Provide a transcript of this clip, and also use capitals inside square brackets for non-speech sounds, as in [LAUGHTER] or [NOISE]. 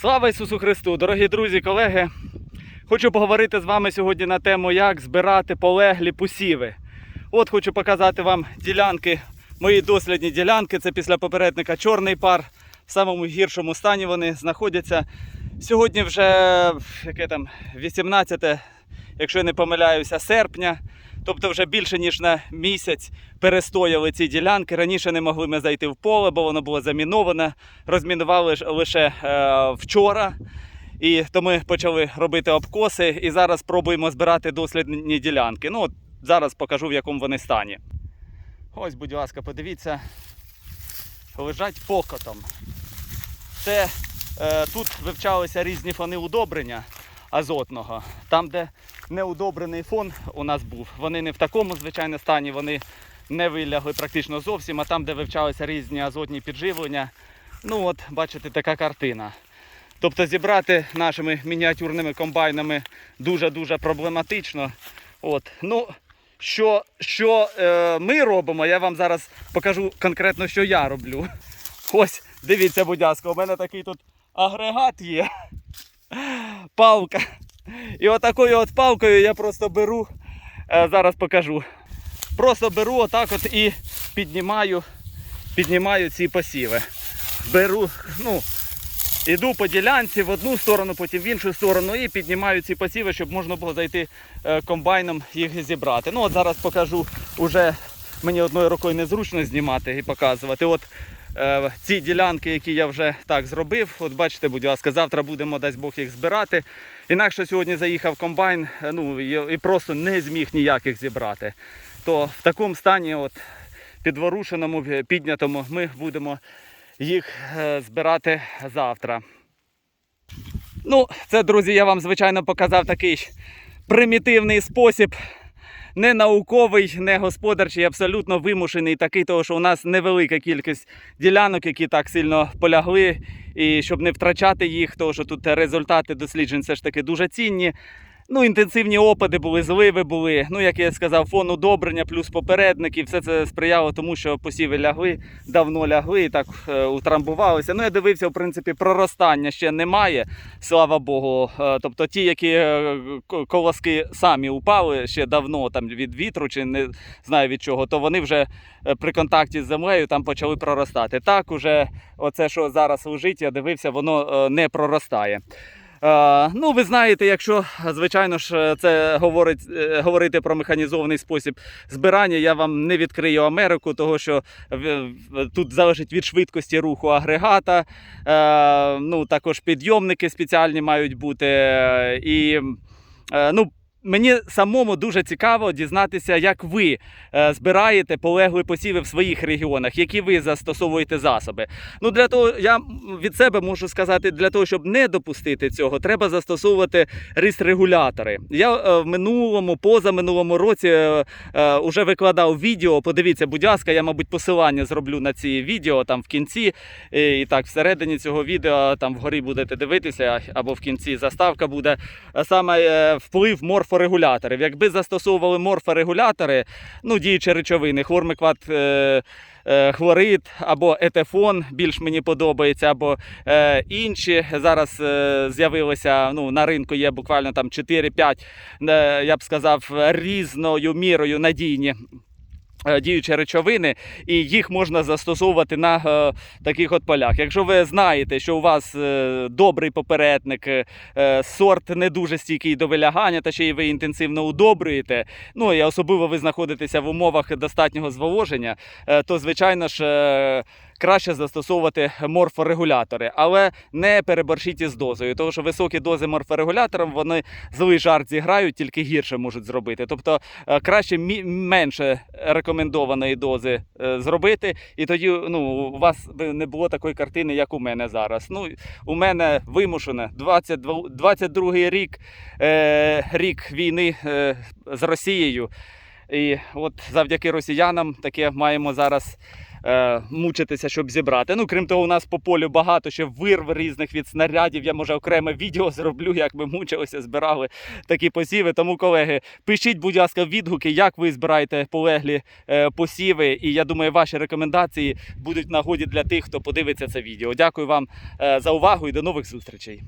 Слава Ісусу Христу! Дорогі друзі, колеги! Хочу поговорити з вами сьогодні на тему, як збирати полеглі посіви. От хочу показати вам ділянки, мої дослідні ділянки. Це після попередника чорний пар. В самому гіршому стані вони знаходяться. Сьогодні вже яке там 18, якщо я не помиляюся, серпня. Тобто вже більше ніж на місяць перестояли ці ділянки. Раніше не могли ми зайти в поле, бо воно було заміноване. Розмінували лише е, вчора. І то ми почали робити обкоси і зараз пробуємо збирати дослідні ділянки. Ну, от зараз покажу, в якому вони стані. Ось, будь ласка, подивіться, лежать покотом. Це е, тут вивчалися різні фони удобрення азотного. Там, де неудобрений фон у нас був, вони не в такому звичайно стані, вони не вилягли практично зовсім, а там, де вивчалися різні азотні підживлення, ну от бачите, така картина. Тобто зібрати нашими мініатюрними комбайнами дуже-дуже проблематично. От. Ну, що що е, ми робимо, я вам зараз покажу конкретно, що я роблю. Ось, дивіться, будь ласка, у мене такий тут агрегат є. Палка. І отакою от палкою я просто беру, е, зараз покажу. Просто беру отак от і піднімаю, піднімаю ці посіви. Беру, ну, Іду по ділянці в одну сторону, потім в іншу сторону і піднімаю ці посіви, щоб можна було зайти е, комбайном їх зібрати. Ну от зараз покажу, уже мені одною рукою незручно знімати і показувати. От ці ділянки, які я вже так зробив. От бачите, будь ласка, завтра будемо, дасть Бог їх збирати. Інакше сьогодні заїхав комбайн, е, ну і, просто не зміг ніяких зібрати. То в такому стані, от підворушеному, піднятому, ми будемо їх е, збирати завтра. Ну, це, друзі, я вам, звичайно, показав такий примітивний спосіб. Не науковий, не господарчий, абсолютно вимушений такий, тому що у нас невелика кількість ділянок, які так сильно полягли, і щоб не втрачати їх, тому що тут результати досліджень все ж таки дуже цінні. Ну, інтенсивні опади були, зливи були. Ну, як я сказав, фон удобрення плюс попередники. Все це сприяло тому, що посіви лягли, давно лягли і так е, утрамбувалися. Ну, я дивився, в принципі, проростання ще немає, слава Богу. Е, тобто ті, які е, колоски самі упали ще давно там від вітру чи не знаю від чого, то вони вже е, при контакті з землею там почали проростати. Так, уже оце, що зараз лежить, я дивився, воно е, не проростає. Е, ну, ви знаєте, якщо звичайно ж це говорить, е, говорити про механізований спосіб збирання, я вам не відкрию Америку, того що тут залежить від швидкості руху агрегата. Е, ну, також підйомники спеціальні мають бути. І ну, мені самому дуже цікаво дізнатися, як ви е, збираєте полеглі посіви в своїх регіонах, які ви застосовуєте засоби. Ну, для того я від себе можу сказати, для того, щоб не допустити цього, треба застосовувати ріст-регулятори. Я е, в минулому, позаминулому році е, е, викладав відео. Подивіться, будь ласка, я, мабуть, посилання зроблю на ці відео там в кінці. І, так, всередині цього відео там вгорі будете дивитися, або в кінці заставка буде. Саме вплив морфорегуляторів. Якби застосовували морфорегулятори, ну, діючі речовини, хлормикват. Е, е, Хлорид або етефон більш мені подобається, або е, інші. Зараз е, з'явилися ну, на ринку є буквально там 4-5, е, я б сказав, різною мірою надійні. Е, Діючі речовини, і їх можна застосовувати на е, таких от полях. Якщо ви знаєте, що у вас е, добрий попередник, е, е, сорт не дуже стійкий до вилягання, та ще й ви інтенсивно удобрюєте, ну і особливо ви знаходитеся в умовах достатнього зволоження, е, то звичайно ж. е, Краще застосовувати морфорегулятори, але не переборщіть із дозою, тому що високі дози морфорегулятором вони злий жарт зіграють, тільки гірше можуть зробити. Тобто е, краще менше рекомендованої дози е, зробити, і тоді ну, у вас би не було такої картини, як у мене зараз. Ну, у мене вимушено 22, 22 рік, е, рік війни е, з Росією. І от завдяки росіянам таке маємо зараз е, мучитися, щоб зібрати. Ну, крім того, у нас по полю багато ще вирв різних від снарядів. Я може окреме відео [LAUGHS] зроблю, як ми мучилися, збирали такі посіви. Тому, колеги, пишіть, будь ласка, відгуки, як ви збираєте полеглі е, посіви. І я думаю, ваші рекомендації будуть нагоді для тих, хто подивиться це відео. Дякую вам е, за увагу і до нових зустрічей.